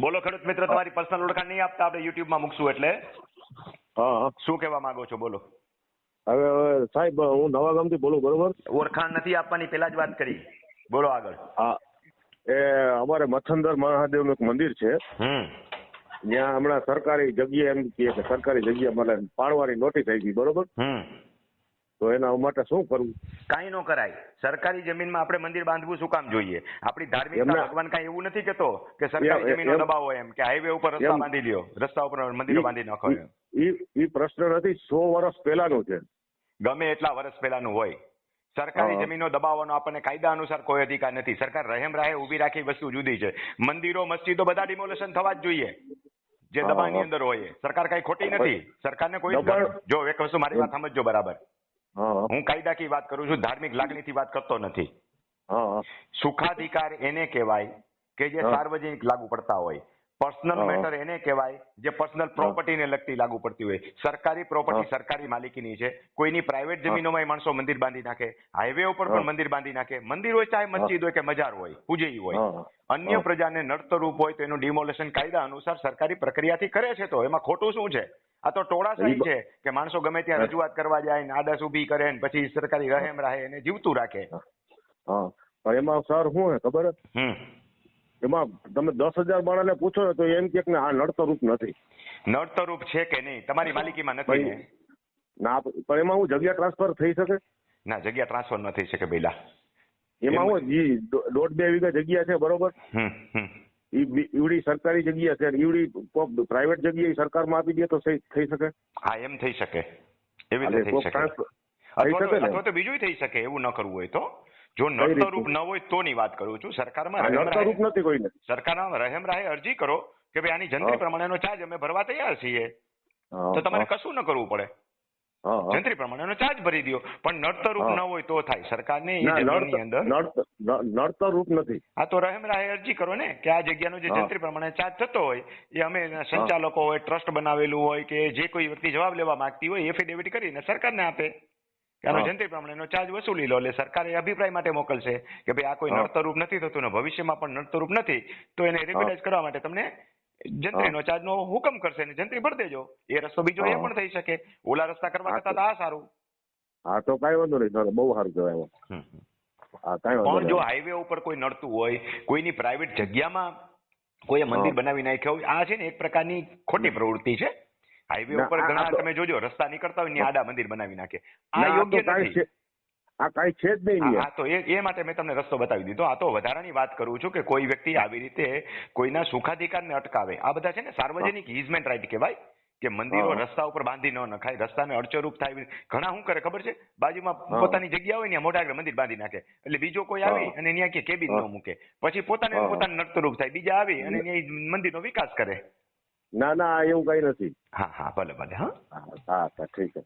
બોલો ખેડૂત મિત્ર તમારી પર્સનલ ઓળખાણ નહીં આપતા આપણે યુટ્યુબમાં મૂકશું એટલે. હા શું કહેવા માંગો છો બોલો. હવે સાહેબ હું નવાગામથી બોલું બરોબર? ઓળખાણ નથી આપવાની પહેલા જ વાત કરી. બોલો આગળ. હા. એ અમારે મથંદર મહાદેવનું એક મંદિર છે. હમ. ત્યાં હમણાં સરકારી જગ્યા એમ કે સરકારી જગ્યા મને પાડવાની નોટિસ આવી ગઈ બરોબર તો એના માટે શું કરવું? કાંઈ ન કરાય. સરકારી જમીનમાં આપણે મંદિર બાંધવું શું કામ જોઈએ? આપણી ધાર્મિક ભગવાન કાંઈ એવું નથી કેતો કે સરકારી જમીનો દબાવો એમ કે હાઈવે ઉપર રસ્તા બાંધી દો રસ્તા ઉપર મંદિર બાંધી નાખો એ પ્રશ્ન નથી સો વર્ષ પહેલાનું છે. ગમે એટલા વર્ષ પહેલાનું હોય. સરકારી જમીનો દબાવવાનો આપણને કાયદા અનુસાર કોઈ અધિકાર નથી. સરકાર રહેમ રાહે ઊભી રાખી વસ્તુ જુદી છે. મંદિરો મસ્જિદો બધા ડિમોલેશન થવા જ જોઈએ. જે દબાણ દબાણની અંદર હોય સરકાર કઈ ખોટી નથી. સરકારને કોઈ જ એક વસ્તુ મારી વાત સમજજો બરાબર. હા. કાયદાકીય વાત કરું છું ધાર્મિક લાગણીથી વાત કરતો નથી. સુખાધિકાર એને કહેવાય કે જે સાર્વજનિક લાગુ પડતા હોય. પર્સનલ મેટર એને કહેવાય જે પર્સનલ પ્રોપર્ટીને લગતી લાગુ પડતી હોય. સરકારી પ્રોપર્ટી સરકારી માલિકીની છે. કોઈની પ્રાઇવેટ જમીનોમાં માણસો મંદિર બાંધી નાખે હાઈવે ઉપર પણ મંદિર બાંધી નાખે. મંદિર હોય ચાહે મસ્જિદ હોય કે મજાર હોય પૂજેય હોય. અન્ય. પ્રજાને નડતરૂપ હોય તો એનું ડિમોલેશન કાયદા અનુસાર સરકારી પ્રક્રિયાથી કરે છે તો એમાં ખોટું શું છે? આ તો ટોળાશાહી છે કે માણસો ગમે ત્યાં રજૂઆત કરવા જાય ને આડસ ઊભી કરે ને પછી સરકારી રહેમ રાહે એને જીવતું રાખે. હા. પણ એમાં સર શું હે ખબર એમાં તમે દસ હજાર માણસને પૂછો ને તો એમ કે આ નડતરૂપ નથી. નડતરૂપ છે કે નહીં? તમારી માલિકીમાં નથી ના? પણ એમાં હું જગ્યા ટ્રાન્સફર થઈ શકે? ના જગ્યા ટ્રાન્સફર ન થઈ શકે પેલા એમાં હું દોઢ બે વીઘા જગ્યા છે બરોબર? ઈવડી સરકારી જગ્યા છે ઈવડી પ્રાઇવેટ જગ્યા સરકારમાં આપી દે તો થઈ શકે? હા એમ થઈ શકે. એવી રીતે થઈ શકે. અથવા તો બીજું થઈ શકે એવું ન કરવું હોય તો. જો? નડતરૂપ ન હોય તો ની વાત કરું છું. સરકારમાં નડતરૂપ નથી કોઈને સરકારમાં રહેમ રાહે અરજી કરો કે ભાઈ આની જનરી. પ્રમાણેનો ચાર્જ અમે ભરવા તૈયાર છીએ. તો તમારે કશું ન કરવું પડે. જંત્રી પ્રમાણેનો ચાર્જ ભરી દો પણ નડતરૂપ હા. ન હોય તો થાય. સરકારને એ જમીનની અંદર. નડતર- ન- નથી. આ તો રહેમ રાહે અરજી કરો ને કે આ જગ્યાનો જે જંત્રી પ્રમાણે ચાર્જ થતો હોય એ અમે સંચાલકો હોય ટ્રસ્ટ બનાવેલું હોય કે જે કોઈ વ્યક્તિ જવાબ લેવા માંગતી હોય એફિડેવિટ કરીને સરકારને આપે. આનો. જંત્રી પ્રમાણેનો ચાર્જ વસૂલી લો એટલે સરકાર એ અભિપ્રાય માટે મોકલશે કે ભાઈ આ કોઈ હા. નડતરૂપ નથી થતું ને ભવિષ્યમાં પણ નડતરૂપ નથી તો એને રેગ્યુલાઇઝ કરવા માટે તમને જંત્રીનો ચાર્જનો હુકમ કરશે ને જંત્રી ભરી દેજો. એ રસ્તો બીજો એ પણ થઈ શકે. ઓલા રસ્તા કરવા કરતા આ સારું. હા તો કઈ વાંધો નહીં. સર બહુ સારું કહેવાય હા કાંઈ વાંધો પણ જો હાઈવે ઉપર કોઈ નડતું હોય કોઈની પ્રાઇવેટ જગ્યામાં કોઈએ મંદિર બનાવી નાખ્યા હોય આ છે ને એક પ્રકારની ખોટી પ્રવૃત્તિ છે. હાઈવે ઉપર ઘણા તમે જોજો રસ્તા નીકળતા હોય ને આડા મંદિર બનાવી નાખે. આ યોગ્ય કાંઈ નથી. આ કઈ છે જ નહીં હા તો એ એ માટે મેં તમને રસ્તો બતાવી દીધો. આ તો વધારાની વાત કરું છું કે કોઈ વ્યક્તિ આવી રીતે કોઈના સુખાધિકારને અટકાવે. આ બધા છે ને સાર્વજનિક ઇઝમેન્ટ રાઇટ કહેવાય કે મંદિરો રસ્તા ઉપર બાંધી ન નખાય રસ્તાને અડચરૂપ થાય ઘણા શું કરે ખબર છે? બાજુમાં. પોતાની જગ્યા હોય ને મોટા આગળ મંદિર બાંધી નાખે. એટલે બીજો કોઈ આવી અને ત્યાં કે કેબિન. ન મૂકે. પછી પોતાને. પોતાને નડતરૂપ થાય. બીજા આવી અને ત્યાં મંદિરનો વિકાસ કરે. ના ના એવું કઈ નથી. હા હા ભલે ભલે હા. હા ઠીક છે.